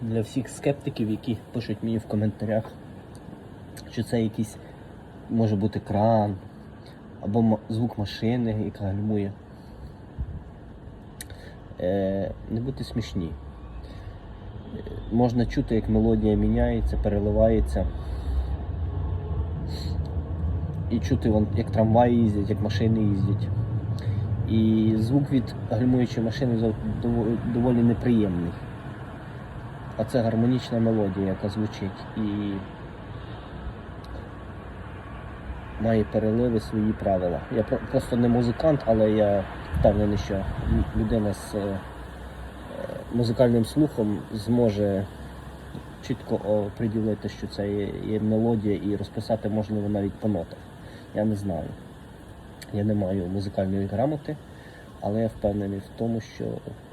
для всіх скептиків, які пишуть мені в коментарях, що це якийсь може бути кран або звук машини, яка гальмує. Е, не будьте смішні. Е, Можна чути, як мелодія міняється, переливається. І чути, як трамваї їздять, як машини їздять. І звук від гальмуючої машини доволі неприємний. А це гармонічна мелодія, яка звучить і має переливи свої правила. Я просто не музикант, але я впевнений, що людина з е, музикальним слухом зможе чітко оприділити, що це є мелодія і розписати можливо навіть по нотах. Я не знаю. Я не маю музикальної грамоти, але я впевнений в тому, що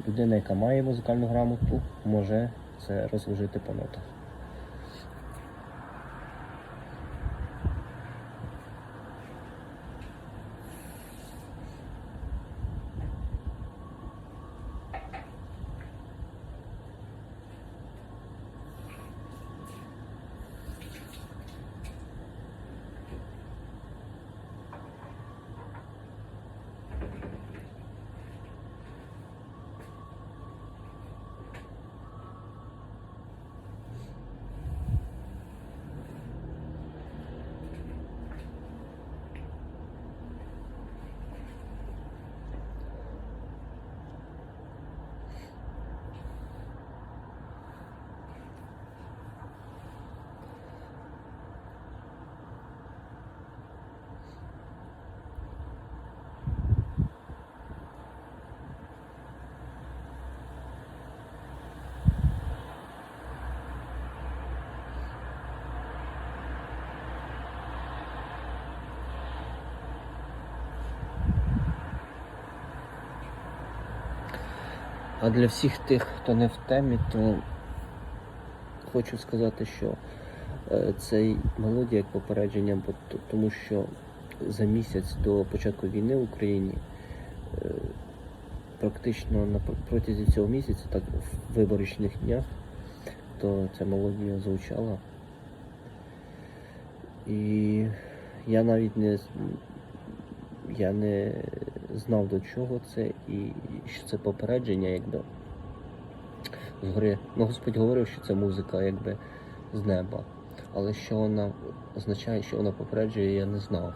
людина, яка має музикальну грамоту, може це розложити по нотах. А для всіх тих, хто не в темі, то хочу сказати, що е, цей мелодія як попередження, тому що за місяць до початку війни в Україні е, практично на протязі цього місяця, так в виборочних днях, то ця мелодія звучала. І я навіть не я не знав до чого це і що це попередження, якби згори. Ну, Господь говорив, що це музика якби з неба. Але що вона означає, що вона попереджує, я не знав.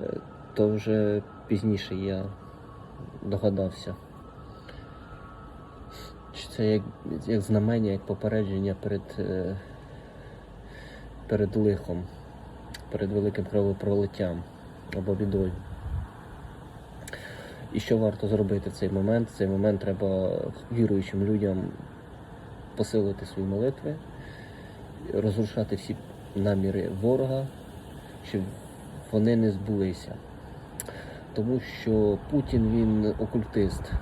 Е, То вже пізніше я догадався. Що це як, як знамення, як попередження перед, е, перед лихом, перед великим кровопролиттям або бідою. І що варто зробити в цей момент? В цей момент треба віруючим людям посилити свої молитви, розрушати всі наміри ворога, щоб вони не збулися. Тому що Путін він окультист,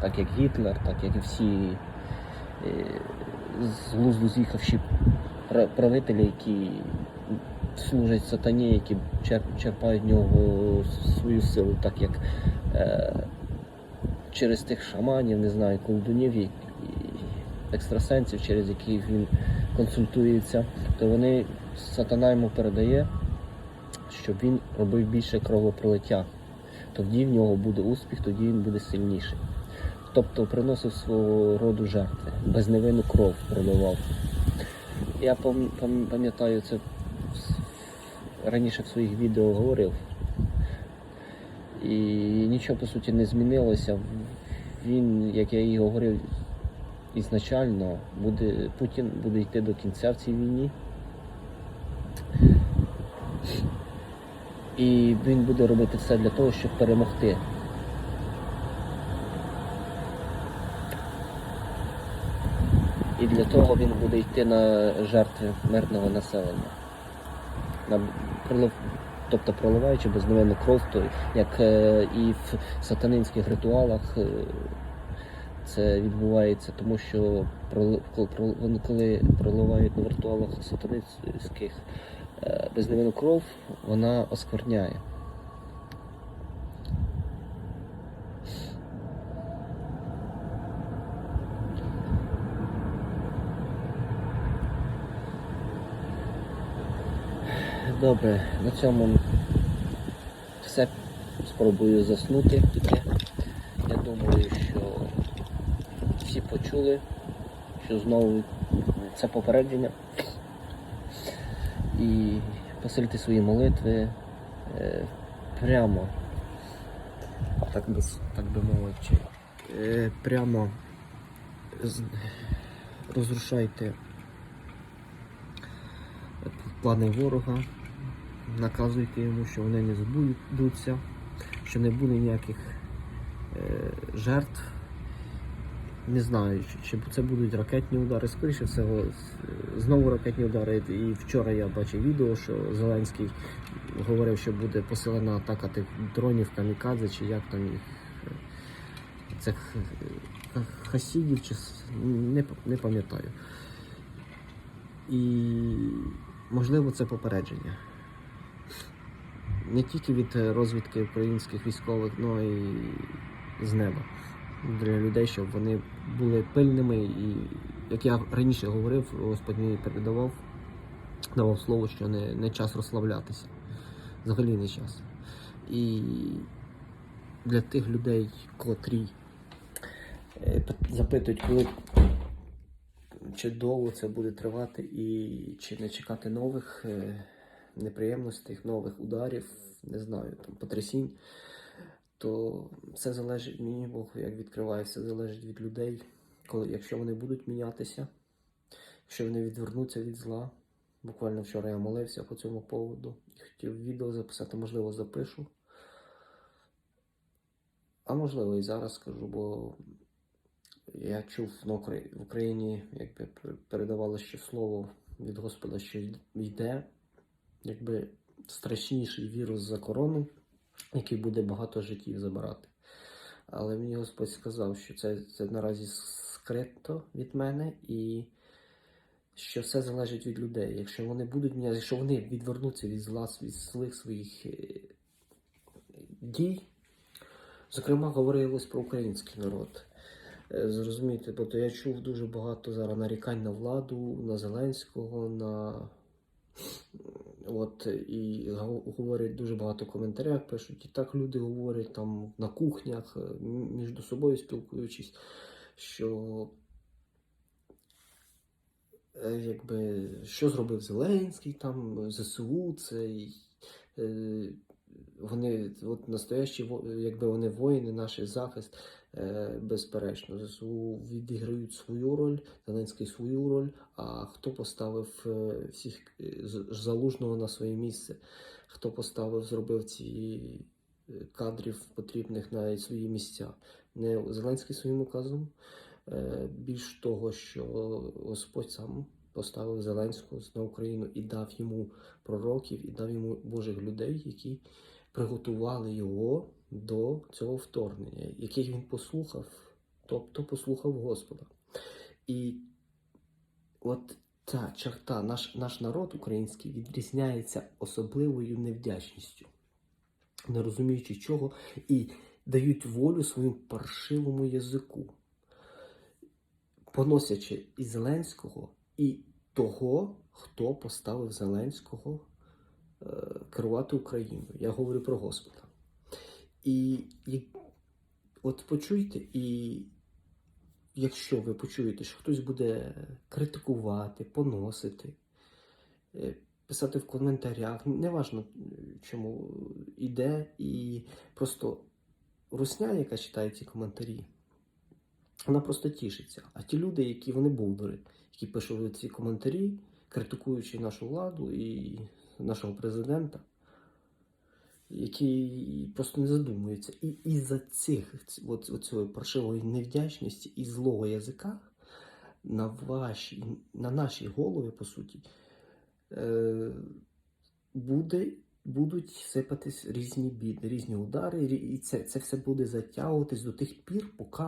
так як Гітлер, так як і всі е, з глузду з'їхавші правителі, які служать сатані, які черпають в нього свою силу, так як е, через тих шаманів, не знаю, колдунів і, екстрасенсів, через яких він консультується, то вони сатана йому передає, щоб він робив більше кровопролиття. Тоді в нього буде успіх, тоді він буде сильніший. Тобто приносив свого роду жертви, безневинну кров проливав. Я пам- пам- пам'ятаю це раніше в своїх відео говорив. І нічого по суті не змінилося. Він, як я і говорив ізначально, буде, Путін буде йти до кінця в цій війні. І він буде робити все для того, щоб перемогти. І для того він буде йти на жертви мирного населення. Тобто проливаючи безневинну кров, то як е, і в сатанинських ритуалах е, це відбувається, тому що вони коли проливають на ритуалах сатанинських е, безневинну кров, вона оскверняє. Добре, на цьому все. Спробую заснути тільки. Я думаю, що всі почули, що знову це попередження. І посильте свої молитви е, прямо, так би, так би мовити, е, прямо розрушайте плани ворога, наказуйте йому, що вони не збудуться, що не буде ніяких е, жертв. Не знаю, чи, це будуть ракетні удари. Скоріше всього, знову ракетні удари. І вчора я бачив відео, що Зеленський говорив, що буде посилена атака тих дронів камікадзе, чи як там їх. е, Це х- х- хасідів, чи не, не пам'ятаю. І можливо це попередження. Не тільки від е, розвідки українських військових, але і з неба для людей, щоб вони були пильними. І як я раніше говорив, Господь мені передавав, давав слово, що не, не час розслаблятися. Взагалі не час. І для тих людей, котрі е, запитують, коли чи довго це буде тривати, і чи не чекати нових е, неприємностей, нових ударів, не знаю, там потрясінь, то все залежить, мені Бог як відкриває, залежить від людей. Коли, якщо вони будуть мінятися, якщо вони відвернуться від зла. Буквально вчора я молився по цьому поводу і хотів відео записати, можливо, запишу. А можливо, і зараз скажу, бо я чув Украї- в Україні, якби пер- передавали ще слово від Господа, що йде, якби страшніший вірус за корону, який буде багато життів забирати. Але мені Господь сказав, що це, це наразі скрито від мене і що все залежить від людей. Якщо вони будуть мене, якщо вони відвернуться від зла, від злих своїх е, дій, зокрема, говорилось про український народ. Е, Зрозумійте, бо то я чув дуже багато зараз нарікань на владу, на Зеленського, на от і говорять дуже багато в коментарях, пишуть, і так люди говорять там на кухнях, е, між собою спілкуючись, що е, якби що зробив Зеленський, там ЗСУ, це вони от настоящі якби вони воїни, наш захист, безперечно. ЗСУ відіграють свою роль, Зеленський свою роль. А хто поставив е, всіх е, залужного на своє місце? Хто поставив, зробив ці е, кадрів потрібних на свої місця? Не Зеленський своїм указом. Е, Більш того, що Господь сам поставив Зеленського на Україну і дав йому пророків, і дав йому Божих людей, які приготували його до цього вторгнення, яких він послухав, тобто послухав Господа. І от ця черта, наш, наш народ український відрізняється особливою невдячністю, не розуміючи чого, і дають волю своєму паршивому язику, поносячи і Зеленського, і того, хто поставив Зеленського керувати Україною. Я говорю про Господа. І, і от почуйте, і якщо ви почуєте, що хтось буде критикувати, поносити, е, писати в коментарях, неважно чому іде, і просто русня, яка читає ці коментарі, вона просто тішиться. А ті люди, які вони бовдури, які пишуть ці коментарі, критикуючи нашу владу і нашого президента, які просто не задумуються. І із-за цих от, от паршивої невдячності і злого язика на ваші, на наші голови, по суті, е, буде, будуть сипатись різні біди, різні удари, і це, це все буде затягуватись до тих пір, поки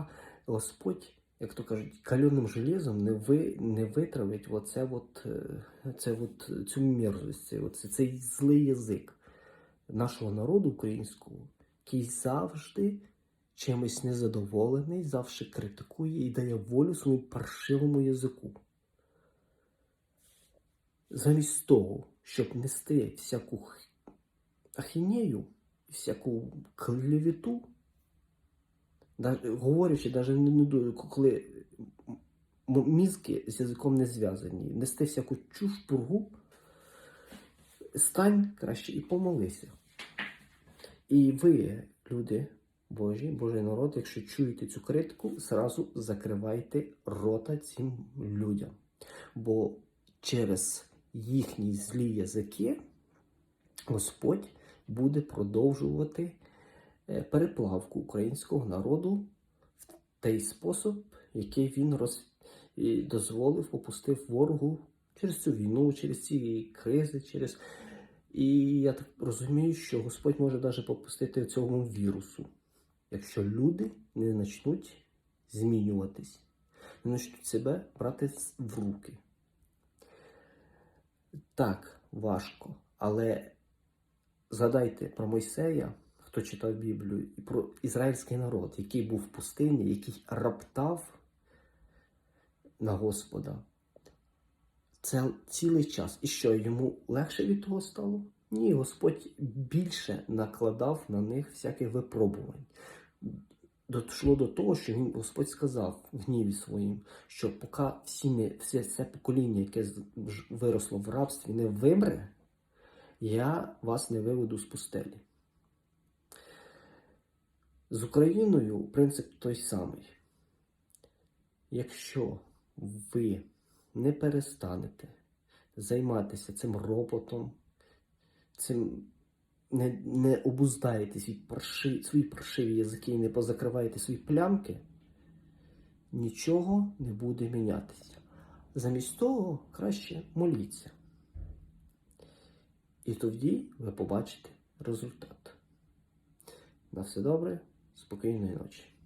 Господь, як то кажуть, кальоним железом не, ви, не витравить оце от, е, це от, цю мерзость, цей, цей злий язик нашого народу українського, який завжди чимось незадоволений, завжди критикує і дає волю своєму паршивому язику. Замість того, щоб нести всяку ахінею, всяку клевіту, говорячи, навіть не нудою, коли мізки з язиком не зв'язані, нести всяку чуш пургу, стань краще і помолися. І ви, люди Божі, Божий народ, якщо чуєте цю критику, зразу закривайте рота цим людям. Бо через їхні злі язики Господь буде продовжувати переплавку українського народу в той спосіб, який він роз... дозволив, попустив ворогу через цю війну, через ці кризи, через. І я так розумію, що Господь може навіть попустити цьому вірусу, якщо люди не почнуть змінюватись, не почнуть себе брати в руки. Так, важко, але згадайте про Мойсея, хто читав Біблію, і про ізраїльський народ, який був в пустині, який раптав на Господа. Це цілий час. І що, йому легше від того стало? Ні, Господь більше накладав на них всяких випробувань. Дошло до того, що він, Господь сказав в гніві своїм, що поки всі не, все це покоління, яке виросло в рабстві, не вимре, я вас не виведу з пустелі. З Україною принцип той самий. Якщо ви не перестанете займатися цим роботом, цим не, не обуздаєте свій парши, свої паршиві язики і не позакриваєте свої плямки, нічого не буде мінятися. Замість того краще моліться. І тоді ви побачите результат. На все добре, Spokojnej nocy.